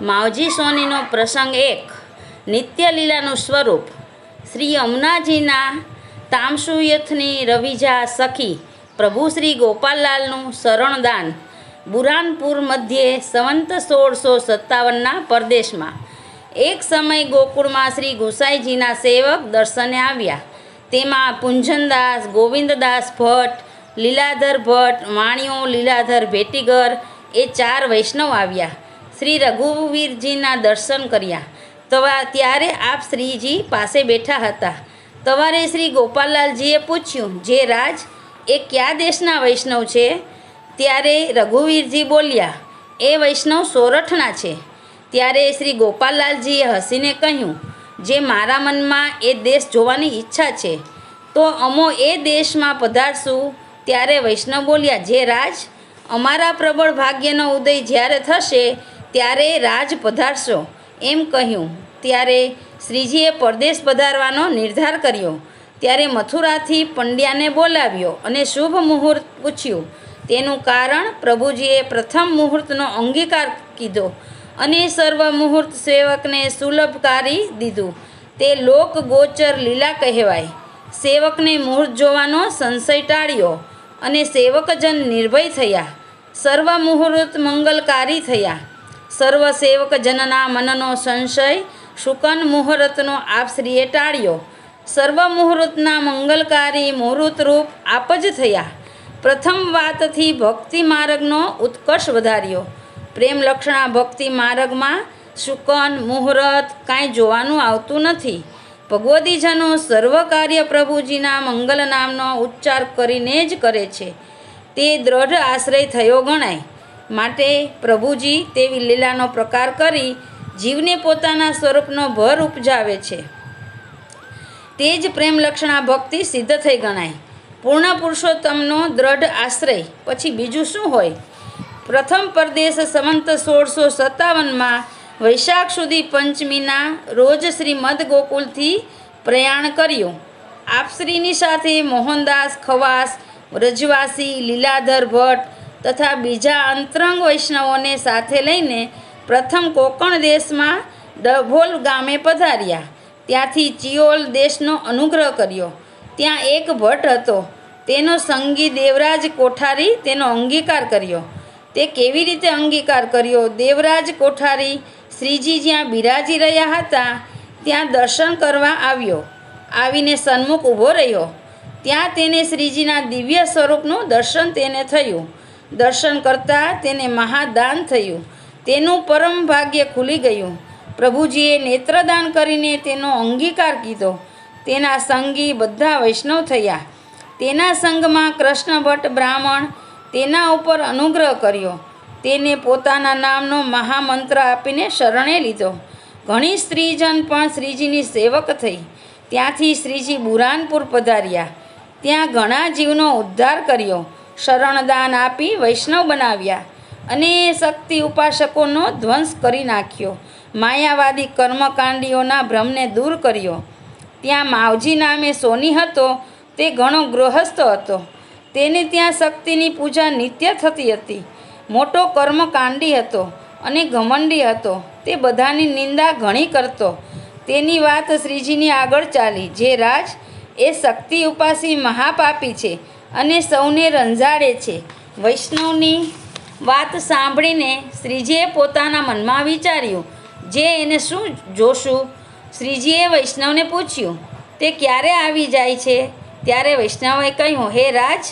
માવજી સોનીનો પ્રસંગ એક. નિત્યલીલાનું સ્વરૂપ. શ્રી અમનાજીના તામસુયથની રવિજા સખી પ્રભુ શ્રી ગોપાલલાલનું શરણદાન બુરાનપુર મધ્યે સંવંત સોળસો સત્તાવનના પરદેશમાં. એક સમય ગોકુળમાં શ્રી ગુસાઈજીના સેવક દર્શને આવ્યા. તેમાં પુંજનદાસ, ગોવિંદદાસ ભટ્ટ, લીલાધર ભટ્ટ વાણિયો લીલાધર ભેટીગર એ ચાર વૈષ્ણવ આવ્યા. શ્રી રઘુવીરજીના દર્શન કર્યા. તવા ત્યારે આપ શ્રીજી પાસે બેઠા હતા. તવારે શ્રી ગોપાલલાલજીએ પૂછ્યું, જે રાજ, એ કયા દેશના વૈષ્ણવ છે? ત્યારે રઘુવીરજી બોલ્યા, એ વૈષ્ણવ સોરઠના છે. ત્યારે શ્રી ગોપાલલાલજીએ હસીને કહ્યું, જે મારા મનમાં એ દેશ જોવાની ઈચ્છા છે, તો અમો એ દેશમાં પધારશું. ત્યારે વૈષ્ણવ બોલ્યા, જે રાજ, અમારા પ્રબળ ભાગ્યનો ઉદય જ્યારે થશે ત્યારે રાજ પધારશો. એમ કહ્યું. ત્યારે શ્રીજીએ પરદેશ પધારવાનો નિર્ધાર કર્યો. ત્યારે મથુરાથી પંડ્યાને બોલાવ્યો અને શુભ મુહૂર્ત પૂછ્યું. તેનું કારણ પ્રભુજીએ પ્રથમ મુહૂર્તનો અંગીકાર કીધો અને સર્વ મુહૂર્ત સેવકને સુલભકારી દીધું. તે લોક ગોચર લીલા કહેવાય. સેવકને મુહૂર્ત જોવાનો સંશય ટાળ્યો અને સેવકજન નિર્ભય થયા. સર્વ મુહૂર્ત મંગલકારી થયા. સર્વ જનના મનનો સંશય શુકન મુહૂર્તનો આપશ્રીએ ટાળ્યો. સર્વ મુહૂર્તના મંગલકારી મુહૂર્તરૂપ આપ જ થયા. પ્રથમ વાતથી ભક્તિ માર્ગનો ઉત્કર્ષ વધાર્યો. પ્રેમ લક્ષણા ભક્તિ માર્ગમાં શુકન મુહૂર્ત કાંઈ જોવાનું આવતું નથી. ભગવદીજનો સર્વ કાર્ય પ્રભુજીના મંગલ નામનો ઉચ્ચાર કરીને જ કરે છે. તે દ્રઢ આશ્રય થયો ગણાય. માટે પ્રભુજી તેવી લીલાનો પ્રકાર કરી જીવને પોતાના સ્વરૂપનો ભર ઉપજાવે છે. તે જ પ્રેમ લક્ષણા ભક્તિ સિદ્ધ થઈ ગણાય. પૂર્ણ પુરુષોત્તમનો દ્રઢ આશ્રય. પછી બીજું શું હોય? પ્રથમ પરદેશ સંવંત સોળસો સત્તાવનમાં વૈશાખ સુધી પંચમીના રોજ શ્રી મદ ગોકુલથી પ્રયાણ કર્યું. આપશ્રીની સાથે મોહનદાસ, ખવાસ, વ્રજવાસી, લીલાધર ભટ્ટ તથા બીજા અંતરંગ વૈષ્ણવોને સાથે લઈને પ્રથમ કોકણ દેશમાં ડભોલ ગામે પધાર્યા. ત્યાંથી ચિયોલ દેશનો અનુગ્રહ કર્યો. ત્યાં એક ભટ્ટ હતો. તેનો સંગી દેવરાજ કોઠારી તેનો અંગીકાર કર્યો. તે કેવી રીતે અંગીકાર કર્યો? દેવરાજ કોઠારી શ્રીજી જ્યાં બિરાજી રહ્યા હતા, ત્યાં દર્શન કરવા આવ્યો. આવીને સન્મુખ ઊભો રહ્યો. ત્યાં તેને શ્રીજીના દિવ્ય સ્વરૂપનું દર્શન તેને થયું. દર્શન કરતાં તેને મહાદાન થયું. તેનું પરમ ભાગ્ય ખુલી ગયું. પ્રભુજીએ નેત્રદાન કરીને તેનો અંગીકાર કીધો. તેના સંગી બધા વૈષ્ણવ થયા. તેના સંગમાં કૃષ્ણ ભટ્ટ બ્રાહ્મણ તેના ઉપર અનુગ્રહ કર્યો. તેને પોતાના નામનો મહામંત્ર આપીને શરણે લીધો. ઘણી સ્ત્રીજન પણ શ્રીજીની સેવક થઈ. ત્યાંથી શ્રીજી બુરાનપુર પધાર્યા. ત્યાં ઘણા જીવનો ઉદ્ધાર કર્યો. શરણદાન આપી વૈષ્ણવ બનાવ્યા અને શક્તિ ઉપાસકોનો ધ્વંસ કરી નાખ્યો. માયાવાદી કર્મકાંડીઓના ભ્રમને દૂર કર્યો. ત્યાં માવજી નામે સોની હતો, તે ઘણો ગૃહસ્થ હતો. તેને ત્યાં શક્તિની પૂજા નિત્ય થતી હતી. મોટો કર્મકાંડી હતો અને ઘમંડી હતો. તે બધાની નિંદા ઘણી કરતો. તેની વાત શ્રીજીની આગળ ચાલી. જે રાજ એ શક્તિ ઉપાસી મહાપાપી છે. અને સૌને રંજાડે છે. વૈષ્ણવની વાત સાંભળીને શ્રીજીએ પોતાના મનમાં વિચાર્યું, જે એને શું જોશું? શ્રીજીએ વૈષ્ણવને પૂછ્યું, તે ક્યારે આવી જાય છે? ત્યારે વૈષ્ણવે કહ્યું, હે રાજ,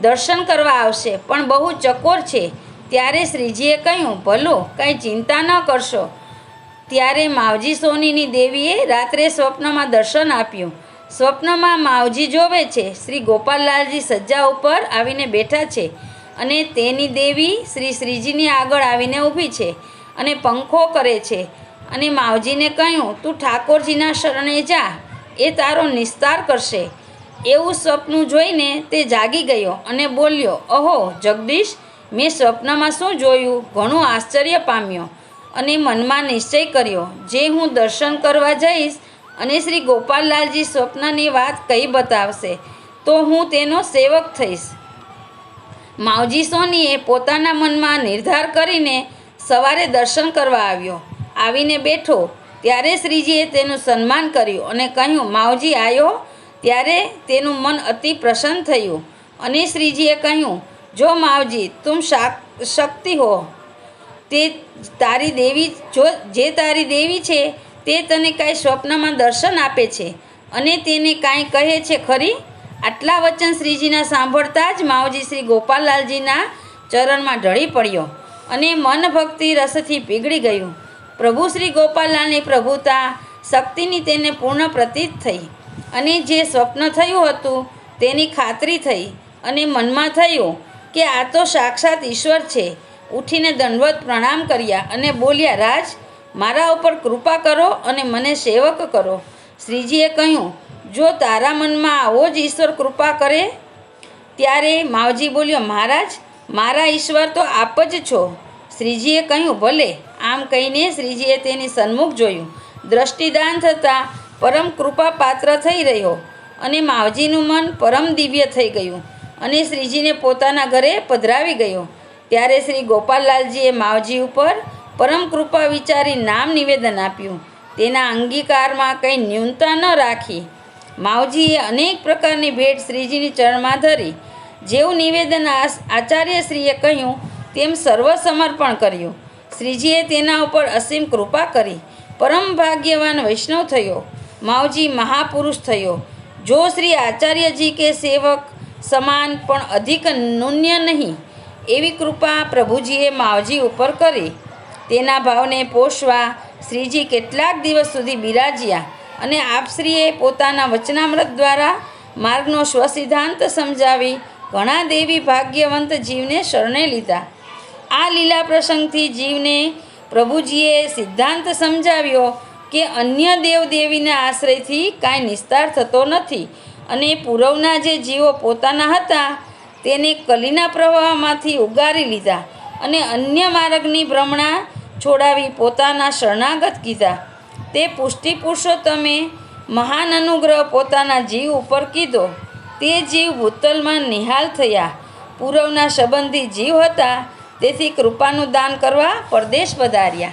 દર્શન કરવા આવશે, પણ બહુ ચકોર છે. ત્યારે શ્રીજીએ કહ્યું, ભલું, કંઈ ચિંતા ન કરશો. ત્યારે માવજી સોનીની દેવીએ રાત્રે સ્વપ્નમાં દર્શન આપ્યું. સ્વપ્નમાં માવજી જોવે છે. શ્રી ગોપાલલાલજી સજ્જા ઉપર આવીને બેઠા છે અને તેની દેવી શ્રી શ્રીજીની આગળ આવીને ઊભી છે અને પંખો કરે છે. અને માવજીને કહ્યું, તું ઠાકોરજીના શરણે જા, એ તારો નિસ્તાર કરશે. એવું સ્વપ્ન જોઈને તે જાગી ગયો અને બોલ્યો, અહો, જગદીશ, મેં સ્વપ્નમાં શું જોયું? ઘણું આશ્ચર્ય પામ્યો અને મનમાં નિશ્ચય કર્યો. જે હું દર્શન કરવા જઈશ અને શ્રી ગોપાલલાલજી સ્વપ્નની વાત કઈ બતાવશે, તો હું તેનો સેવક થઈશ. માવજી સોનીએ પોતાના મનમાં નિર્ધાર કરીને સવારે દર્શન કરવા આવ્યો. આવીને બેઠો, ત્યારે શ્રીજીએ તેનું સન્માન કર્યું અને કહ્યું, માવજી આવ્યો ત્યારે તેનું મન અતિ પ્રસન્ન થયું અને શ્રીજીએ કહ્યું, જો માવજી તું શાક- શક્તિ હો. તે તારી દેવી, જો, જે તારી દેવી છે તે તને કાંઈ સ્વપ્નમાં દર્શન આપે છે અને તેને કાંઈ કહે છે ખરી? આટલા વચન શ્રીજીના સાંભળતા જ માવજી શ્રી ગોપાલલાલજીના ચરણમાં ઢળી પડ્યો અને મન ભક્તિ રસથી પીગળી ગયું. પ્રભુ શ્રી ગોપાલલાલની પ્રભુતા શક્તિની તેને પૂર્ણ પ્રતીત થઈ અને જે સ્વપ્ન થયું હતું તેની ખાતરી થઈ અને મનમાં થયું કે આ તો સાક્ષાત ઈશ્વર છે. ઉઠીને દંડવત પ્રણામ કર્યા અને બોલ્યા, રાજ મારા ઉપર કૃપા કરો અને મને સેવક કરો. શ્રીજીએ કહ્યું, જો તારા મનમાં આવો જ ઈશ્વર કૃપા કરે? ત્યારે માવજી બોલ્યો, મહારાજ, મારા ઈશ્વર તો આપ જ છો. શ્રીજીએ કહ્યું, ભલે. આમ કહીને શ્રીજીએ તેની સન્મુખ જોયું. દ્રષ્ટિદાન થતાં પરમ કૃપા પાત્ર થઈ રહ્યો અને માવજીનું મન પરમ દિવ્ય થઈ ગયું અને શ્રીજીને પોતાના ઘરે પધરાવી ગયો. ત્યારે શ્રી ગોપાલલાલજીએ માવજી ઉપર પરમ કૃપા વિચારી નામ નિવેદન આપ્યું. તેના અંગીકારમાં કંઈ ન્યૂનતા ન રાખી. માવજીએ અનેક પ્રકારની ભેટ શ્રીજીની ચરણમાં ધરી. જેવું નિવેદન આચાર્યશ્રીએ કહ્યું, તેમ સર્વ સમર્પણ કર્યું. શ્રીજીએ તેના ઉપર અસીમ કૃપા કરી. પરમ ભાગ્યવાન વૈષ્ણવ થયો. માવજી મહાપુરુષ થયો. જો શ્રી આચાર્યજી કે સેવક સમાન પણ અધિક નૂન્ય નહીં, એવી કૃપા પ્રભુજીએ માવજી ઉપર કરી. તેના ભાવને પોષવા શ્રીજી કેટલાક દિવસ સુધી બિરાજ્યા અને આપશ્રીએ પોતાના વચનામૃત દ્વારા માર્ગનો સ્વસિદ્ધાંત સમજાવી ઘણા દેવી ભાગ્યવંત જીવને શરણે લીધા. આ લીલા પ્રસંગથી જીવને પ્રભુજીએ સિદ્ધાંત સમજાવ્યો કે અન્ય દેવદેવીના આશ્રયથી કાંઈ નિસ્તાર થતો નથી અને પૂર્વના જે જીવો પોતાના હતા તેને કલીના પ્રવાહમાંથી ઉગારી લીધા અને અન્ય માર્ગની ભ્રમણા છોડાવી પોતાના શરણાગત કીધા. તે પુષ્ટિ પુરુષોત્તમે મહાન અનુગ્રહ પોતાના જીવ ઉપર કીધો. તે જીવ ભૂતલમાં નિહાલ થયા. પૂર્વના સંબંધી જીવ હતા. તેથી કૃપાનું દાન કરવા પરદેશ પધાર્યા.